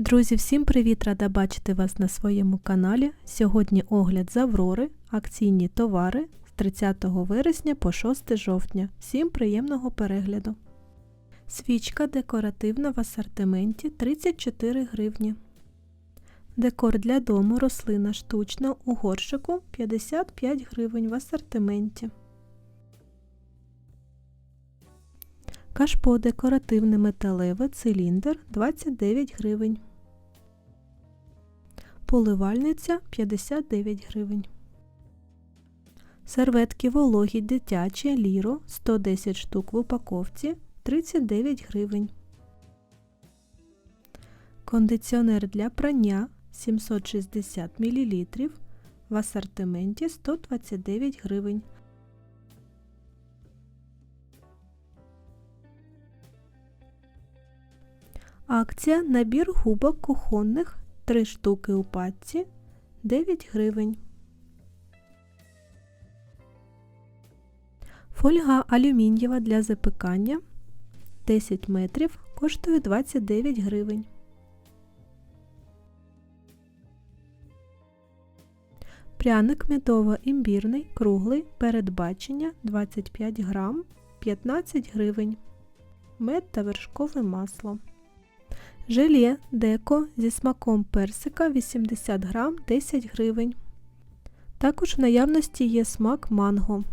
Друзі, всім привіт! Рада бачити вас на своєму каналі. Сьогодні огляд з Аврори, акційні товари з 30 вересня по 6 жовтня. Всім приємного перегляду! Свічка декоративна в асортименті 34 гривні. Декор для дому рослина штучна у горшику 55 гривень в асортименті. Кашпо декоративне металеве циліндр 29 гривень. Поливальниця 59 гривень. Серветки вологі дитячі ліро 110 штук в упаковці 39 гривень. Кондиціонер для прання 760 мл в асортименті 129 гривень. Акція набір губок кухонних 3 штуки у пачці 9 гривень. Фольга алюмінієва для запекання 10 метрів коштує 29 гривень. Пряник медово-імбірний круглий передбачення 25 грам 15 гривень. Мед та вершкове масло. Желе деко зі смаком персика 80 грам 10 гривень. Також в наявності є смак манго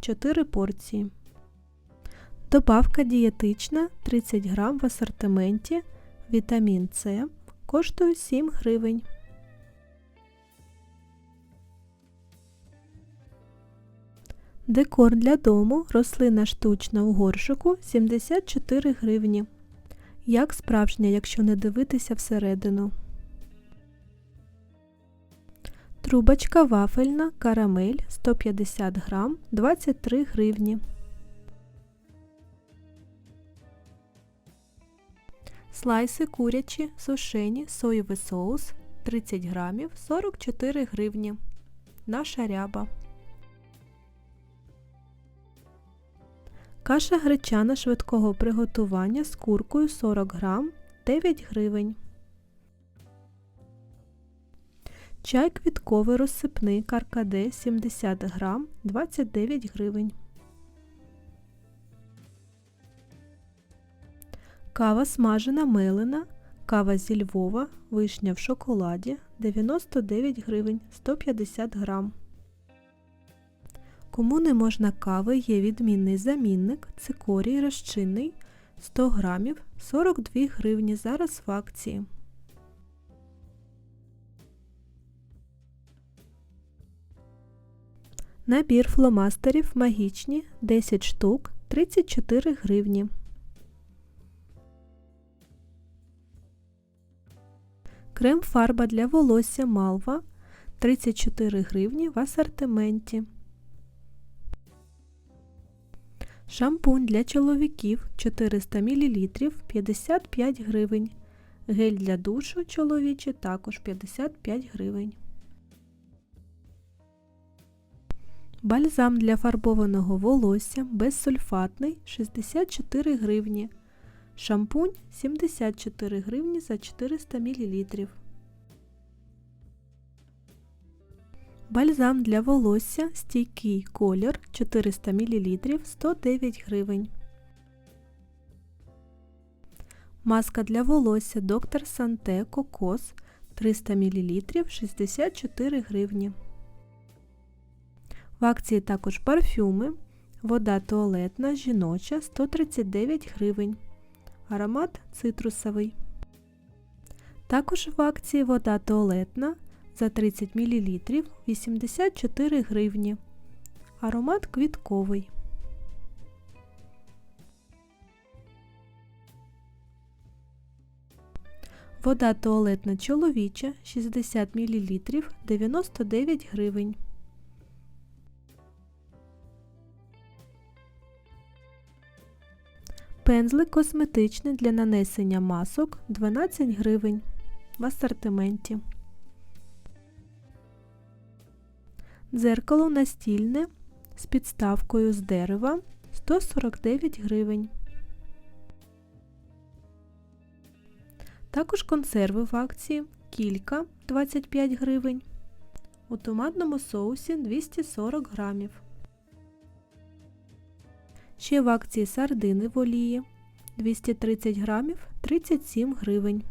4 порції. Добавка дієтична 30 грам в асортименті. Вітамін С коштує 7 гривень. Декор для дому рослина штучна у горшику 74 гривні. Як справжня, якщо не дивитися всередину. Трубочка вафельна карамель 150 грам 23 гривні. Слайси курячі, сушені, соєвий соус 30 грамів 44 гривні. Наша ряба. Каша гречана швидкого приготування з куркою 40 грам 9 гривень. Чай квітковий розсипний каркаде 70 грам 29 гривень. Кава смажена мелена, кава зі Львова, вишня в шоколаді 99 гривень 150 грам. Кому не можна кави, є відмінний замінник, цикорій розчинний 100 грамів 42 гривні. Зараз в акції. Набір фломастерів магічні 10 штук 34 гривні. Крем фарба для волосся Малва 34 гривні в асортименті. Шампунь для чоловіків 400 мл 55 гривень. Гель для душу чоловічий також 55 гривень. Бальзам для фарбованого волосся безсульфатний 64 гривні. Шампунь 74 гривні за 400 мл. Бальзам для волосся стійкий колір 400 мл 109 гривень. Маска для волосся Доктор Санте Кокос 300 мл 64 гривні. В акції також парфюми. Вода туалетна жіноча 139 гривень. Аромат цитрусовий. Також в акції вода туалетна за 30 мл 84 гривні. Аромат квітковий. Вода туалетна чоловіча 60 мл 99 гривень. Пензлик косметичний для нанесення масок 12 гривень в асортименті. Дзеркало настільне з підставкою з дерева 149 гривень. Також консерви в акції кілька 25 гривень. У томатному соусі 240 грамів. Ще в акції сардини в олії 230 грамів 37 гривень.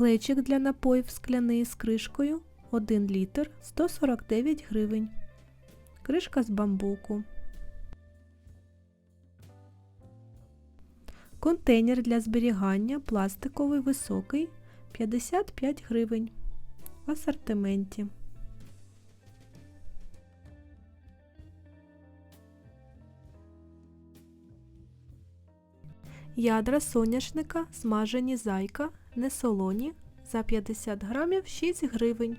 Глечик для напоїв скляний з кришкою 1 літр 149 гривень. Кришка з бамбуку. Контейнер для зберігання пластиковий високий 55 гривень. В асортименті. Ядра соняшника смажені зайка, несолоні за 50 грамів 6 гривень.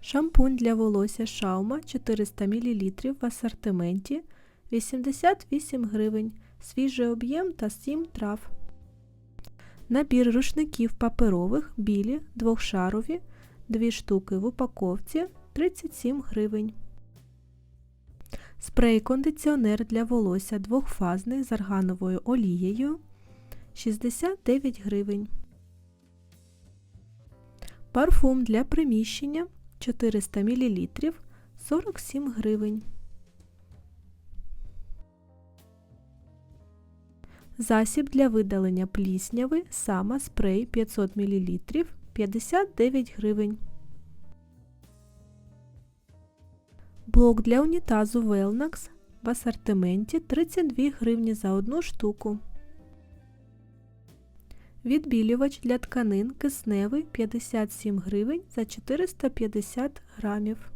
Шампунь для волосся Шаума 400 мл в асортименті 88 гривень, свіжий об'єм та 7 трав. Набір рушників паперових білі двохшарові 2 штуки в упаковці 37 гривень. Спрей-кондиціонер для волосся двохфазний з аргановою олією 69 гривень. Парфум для приміщення 400 мл 47 гривень. Засіб для видалення плісняви Сама спрей 500 мл 59 гривень. Блок для унітазу Velnax в асортименті 32 гривні за одну штуку. Відбілювач для тканин кисневий 57 гривень за 450 грамів.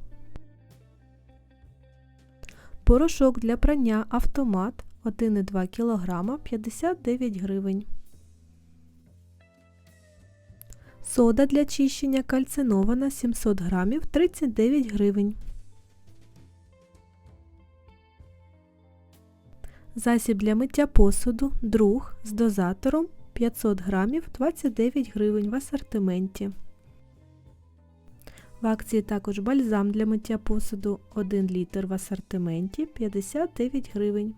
Порошок для прання автомат 1,2 кг 59 гривень. Сода для чищення кальцинована 700 грамів 39 гривень. Засіб для миття посуду друг з дозатором 500 грамів 29 гривень в асортименті. В акції також бальзам для миття посуду 1 літр в асортименті 59 гривень.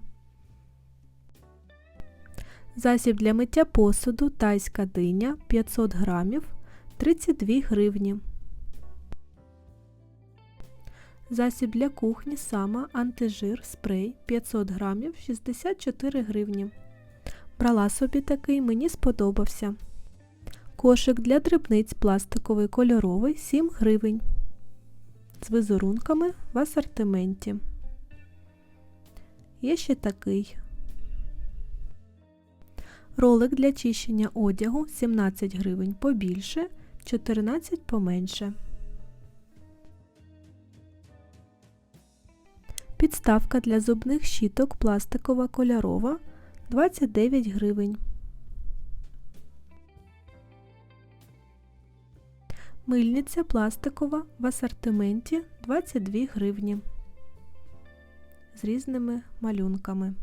Засіб для миття посуду тайська диня 500 грамів 32 гривні. Засіб для кухні сама антижир спрей 500 грамів 64 гривні. Брала собі такий, мені сподобався. Кошик для дрібниць пластиковий кольоровий 7 гривень. З візерунками в асортименті. Є ще такий. Ролик для чищення одягу 17 гривень побільше, 14 поменше. Підставка для зубних щіток пластикова кольорова 29 гривень. Мильниця пластикова в асортименті 22 гривні з різними малюнками.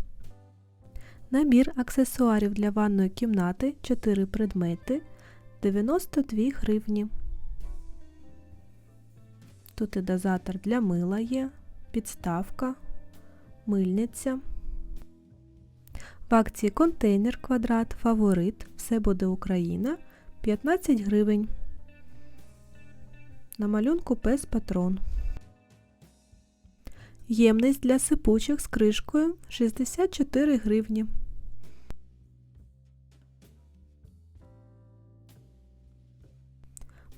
Набір аксесуарів для ванної кімнати 4 предмети 92 гривні. Тут і дозатор для мила є, підставка, мильниця. В акції контейнер квадрат фаворит Все буде Україна 15 гривень. На малюнку пес патрон. Ємність для сипучих з кришкою 64 гривні.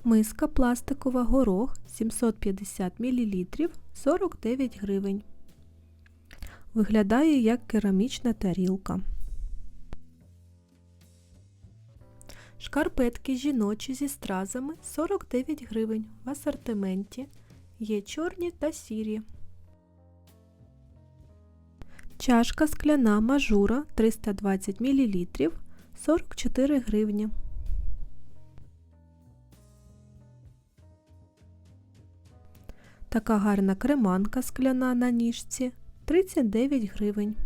Миска пластикова горох 750 мл 49 гривень. Виглядає як керамічна тарілка. Шкарпетки жіночі зі стразами 49 гривень в асортименті. Є чорні та сірі. Чашка скляна мажура 320 мл 44 гривні. Така гарна креманка скляна на ніжці 39 гривень.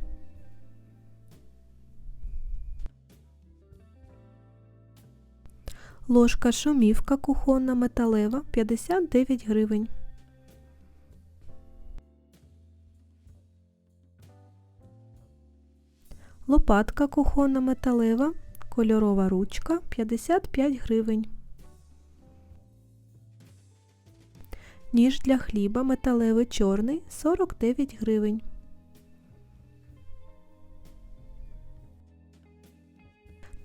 Ложка шумівка кухонна металева 59 гривень. Лопатка кухонна металева, кольорова ручка 55 гривень. Ніж для хліба металевий чорний 49 гривень.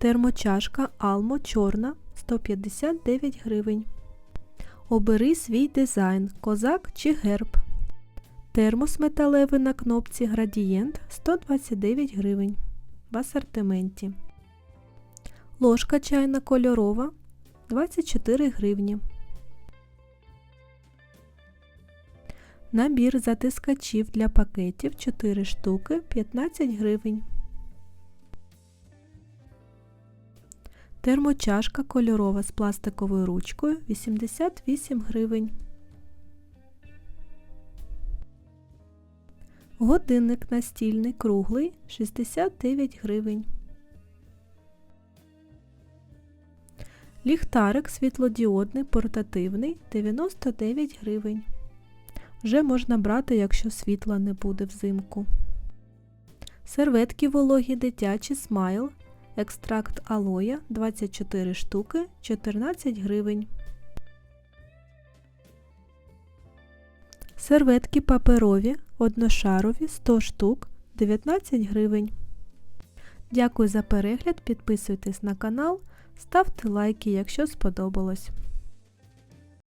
Термочашка Алмо чорна 159 гривень. Обери свій дизайн козак чи герб. Термос металевий на кнопці Градієнт 129 гривень в асортименті. Ложка чайна кольорова 24 гривні. Набір затискачів для пакетів 4 штуки 15 гривень. Термочашка кольорова з пластиковою ручкою 88 гривень. Годинник настільний круглий 69 гривень. Ліхтарик світлодіодний портативний 99 гривень. Вже можна брати, якщо світла не буде взимку. Серветки вологі дитячі смайл. Екстракт алоя 24 штуки 14 гривень. Серветки паперові одношарові 100 штук 19 гривень. Дякую за перегляд, підписуйтесь на канал, ставте лайки, якщо сподобалось.